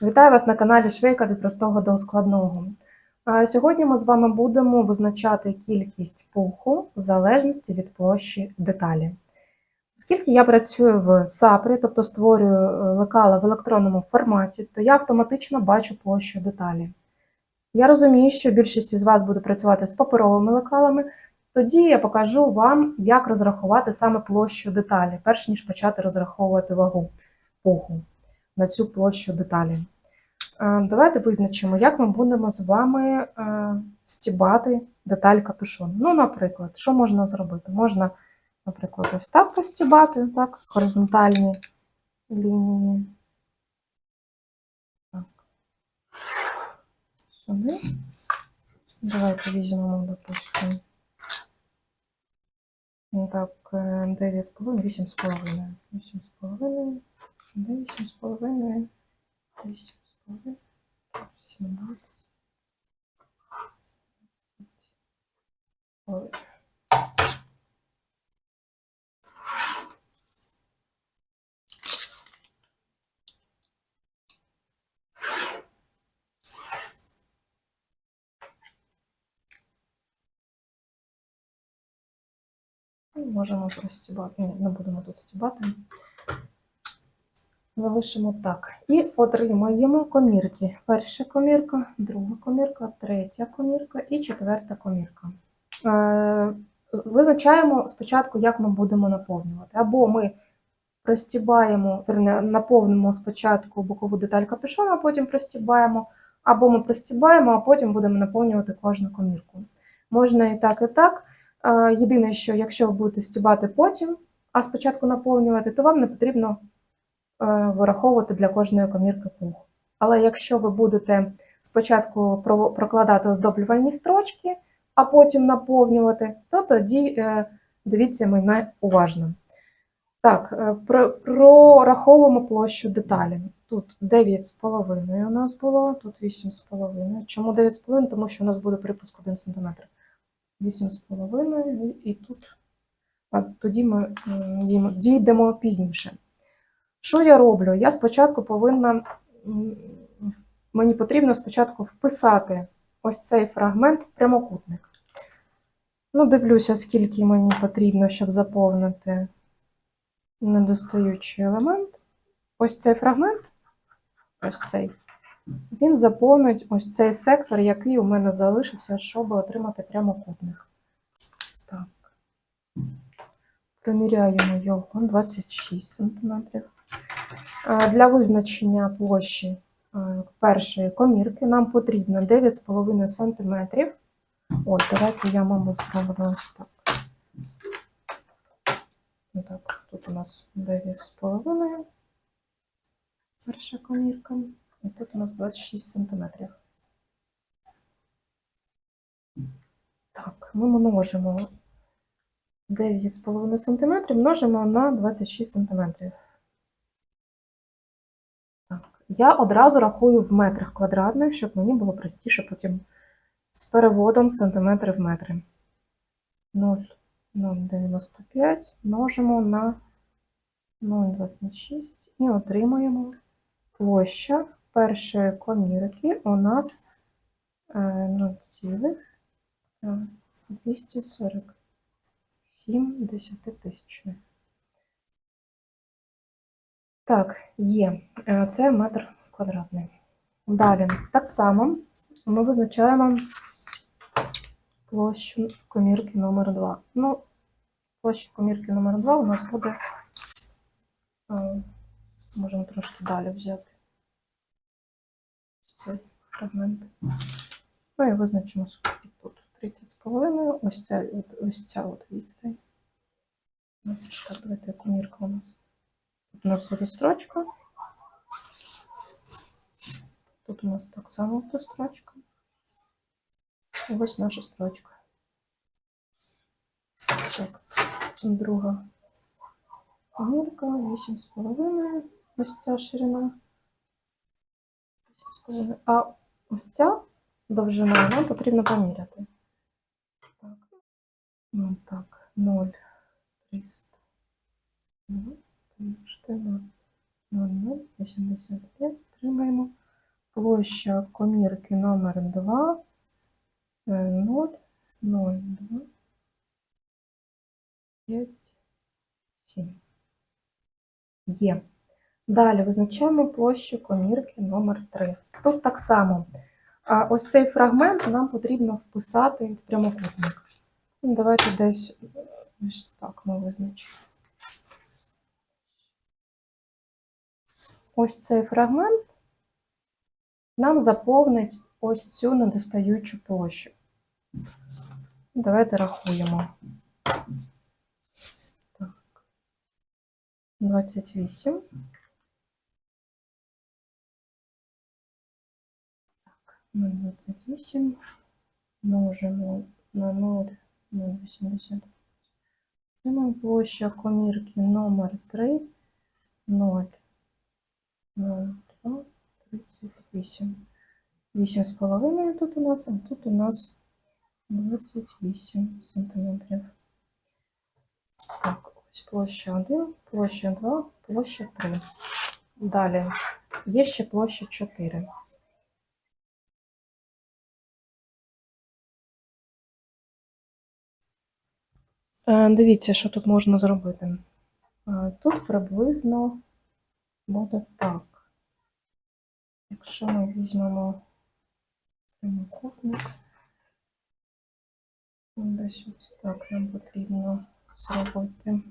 Вітаю вас на каналі Швейка від простого до складного. Сьогодні ми з вами будемо визначати кількість пуху в залежності від площі деталі. Оскільки я працюю в САПРі, тобто створюю е, лекала в електронному форматі, то я автоматично бачу площу деталі. Я розумію, що більшість із вас буде працювати з паперовими лекалами, тоді я покажу вам, як розрахувати саме площу деталі, перш ніж почати розраховувати вагу пуху на цю площу деталі. Е, Давайте визначимо, як ми будемо з вами е, стібати деталь капюшону. Ну, наприклад, що можна зробити? Можна, наприклад, ось так постібати, так, горизонтальні лінії. Так. Сюди. Давайте візьмемо, допустимо. Так, 9,5, 8,5. 8,5. 8,5, 8,5, 17. Ой. Ну, Можемо простібати. Ні, не будемо тут стібати. Залишимо так. І отримаємо комірки. Перша комірка, друга комірка, третя комірка і четверта комірка. Е, Визначаємо спочатку, як ми будемо наповнювати. Або ми простібаємо, наповнимо спочатку бокову деталь капюшона, а потім простібаємо, або ми простібаємо, а потім будемо наповнювати кожну комірку. Можна і так, і так. Е, Єдине, що якщо ви будете стібати потім, а спочатку наповнювати, то вам не потрібно вираховувати для кожної комірки пух. Але якщо ви будете спочатку прокладати оздоблювальні строчки, а потім наповнювати, то тоді е, дивіться мене уважно. Так, е, прораховуємо площу деталі. Тут 9,5 у нас було, тут 8,5. Чому 9,5? Тому що у нас буде припуск 1 см. 8,5 і- і тут. А тоді ми дійдемо пізніше. Що я роблю? Я спочатку повинна, мені потрібно спочатку вписати ось цей фрагмент в прямокутник. Ну, дивлюся, скільки мені потрібно, щоб заповнити недостаючий елемент. Ось цей фрагмент, ось цей, він заповнить ось цей сектор, який у мене залишився, щоб отримати прямокутник. Так. Приміряємо його 26 см. Е, Для визначення площі е, першої комірки нам потрібно 9,5 см. От, давайте я, мабуть, зроблю ось так. Так, тут у нас 9,5 перша комірка. І тут у нас 26 см. Так, ми множимо 9,5 см, множимо на 26 см. Я одразу рахую в метрах квадратних, щоб мені було простіше потім з переводом сантиметри в метри. 0,095 множимо на 0,26 і отримаємо площа першої комірки у нас е, 0,247 десятитисячних. Так, є. Е, Це метр квадратний. Далі, так само ми визначаємо площу комірки номер 2. Ну, площа комірки номер 2 у нас буде. е, Можемо трошки далі взяти цей фрагмент. Ну і визначимо тут 30,5. Ось ця, ось ця от відстань. Ось так, давайте комірка у нас. Тут у нас буде строчка. Тут у нас так само буде строчка. Ось наша строчка. Так, друга комірка, 8,5. Ось ця ширина. 8,5. А ось ця довжина нам потрібно поміряти. Так, ну, так 0, 300. Помножити 0,085. Отримаємо площа комірки номер 2 0, 0, 2, 5, 7. Є. Далі визначаємо площу комірки номер 3 Тут так само. А ось цей фрагмент нам потрібно вписати в прямокутник. Ну, Давайте десь ось так ми визначимо. Ось цей фрагмент нам заповнить ось цю недостаючу площу. Давайте рахуємо. Так. 28. Так, на 28 множимо на 0, на 80. Площа комірки номер 3, 0, 0, 2, 38. 8 з половиною тут у нас, а тут у нас 28 сантиметрів. Так, ось площа 1, площа 2, площа 3. Далі є ще площа 4. Е, Дивіться, що тут можна зробити. Е, Тут приблизно буде так. Якщо ми візьмемо прямокутник, десь ось так нам потрібно зробити.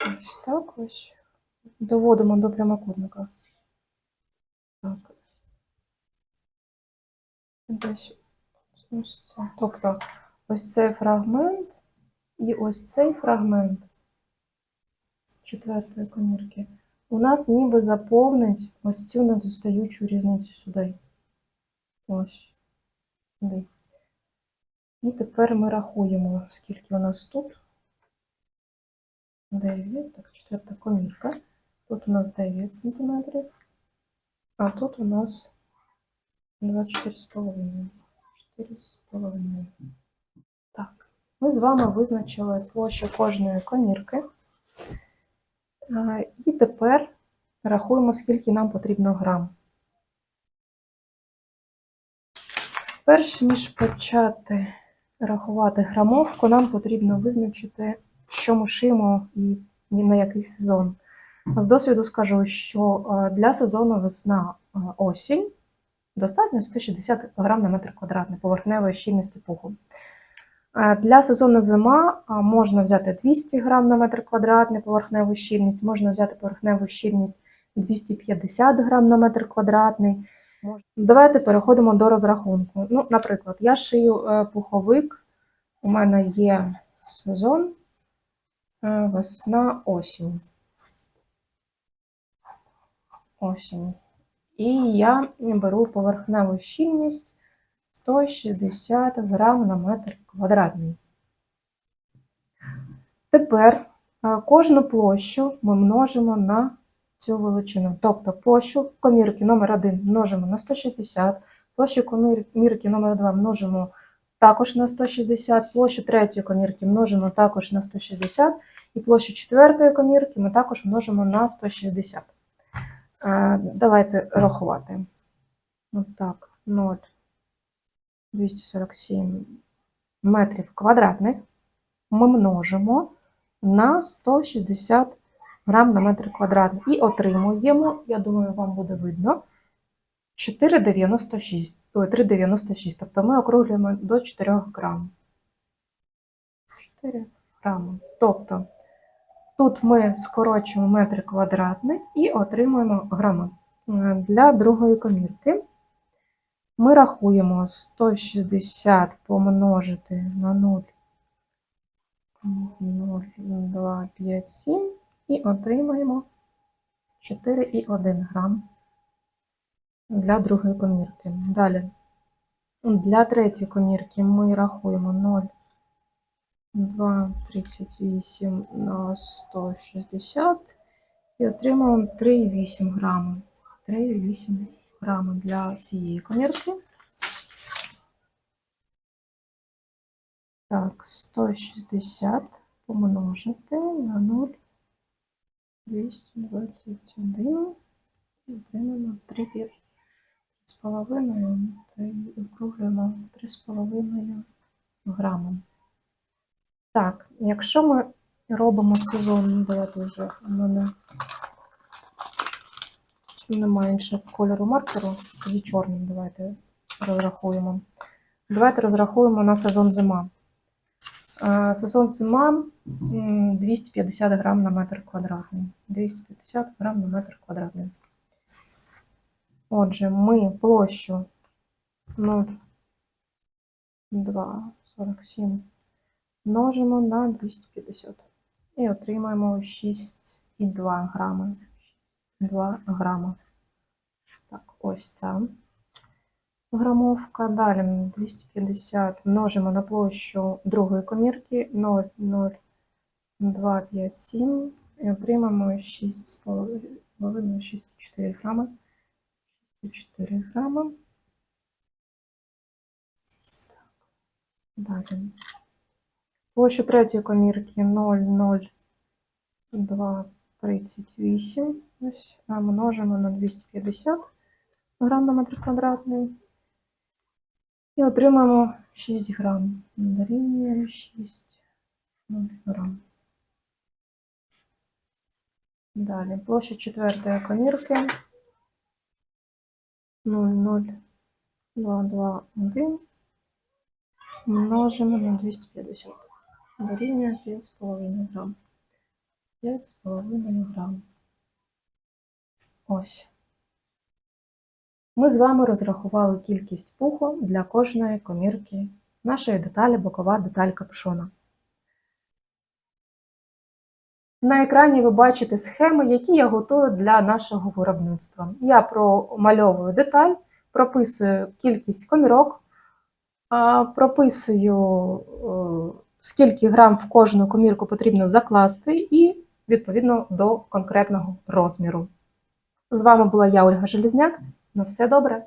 Ось так ось. Доводимо до прямокутника. Так. Десь ось це. Тобто ось цей фрагмент і ось цей фрагмент четвертої комірки у нас ніби заповнить ось цю недостаючу різницю сюди. Ось сюди. І тепер ми рахуємо, скільки у нас тут. 9, так, четверта комірка. Тут у нас 9 сантиметрів, а тут у нас 24,5. 4,5. Ми з вами визначили площу кожної комірки. І тепер рахуємо, скільки нам потрібно грам. Перш ніж почати рахувати грамовку, нам потрібно визначити, що ми шиємо і на який сезон. З досвіду скажу, що е, для сезону весна-осінь достатньо 160 грам на метр квадратний поверхневої щільності пуху. Е, Для сезону зима можна взяти 200 грам на метр квадратний поверхневу щільність, можна взяти поверхневу щільність 250 грам на метр квадратний. Давайте переходимо до розрахунку. Ну, наприклад, я шию е, пуховик, у мене є сезон е, весна, осінь. Осінь. І я беру поверхневу щільність 160 грам на метр квадратний. Тепер кожну площу ми множимо на цю величину. Тобто площу комірки номер 1 множимо на 160, площу комірки номер 2 множимо також на 160, площу третьої комірки множимо також на 160, і площу четвертої комірки ми також множимо на 160. Е, Давайте рахувати. Отак, 0. 247 метрів квадратних ми множимо на 160 грам на метр квадратний і отримуємо, я думаю, вам буде видно, 4,96, 3,96. Тобто ми округлюємо до 4 грам. 4 грами. Тобто тут ми скорочуємо метр квадратний і отримуємо грами. Е, Для другої комірки ми рахуємо 160 помножити на 0, 0, 2, 5, 7 і отримаємо 4,1 грам для другої комірки. Далі, для третьої комірки ми рахуємо 0, 2, 38 на 160 і отримаємо 3,8 грами. 3,8 грами для цієї комірки. Так, 160 помножити на 0, 221 і отримаємо 3 пір. З половиною округлюємо 3,5 грами. Так, якщо ми робимо сезон, давайте вже в мене немає іншого кольору маркеру, тоді чорним давайте розрахуємо. Давайте розрахуємо на сезон зима. Сезон зима 250 грам на метр квадратний. 250 грам на метр квадратний. Отже, ми площу 0,247 множимо на 250 і отримаємо 6,2 грами. 6,2 грама. Так, ось ця грамовка. Далі 250 множимо на площу другої комірки 0,0257 і отримаємо 6,5 6,4 грами. 4 грама. Так. Далі. Площу третьої комірки 0,0238. Ось, а множимо на 250 грам на метр квадратний. І отримаємо 6 грам. Дорівнює 6 грам. Далі. Площа четвертої комірки 0,0221 множимо на 250. Дорівнює 5,5 грам. 5,5 грам. Ось. Ми з вами розрахували кількість пуху для кожної комірки нашої деталі бокова деталь капюшона. На екрані ви бачите схеми, які я готую для нашого виробництва. Я промальовую деталь, прописую кількість комірок, прописую, е, скільки грам в кожну комірку потрібно закласти, і відповідно до конкретного розміру. З вами була я, Ольга Желізняк. На все добре!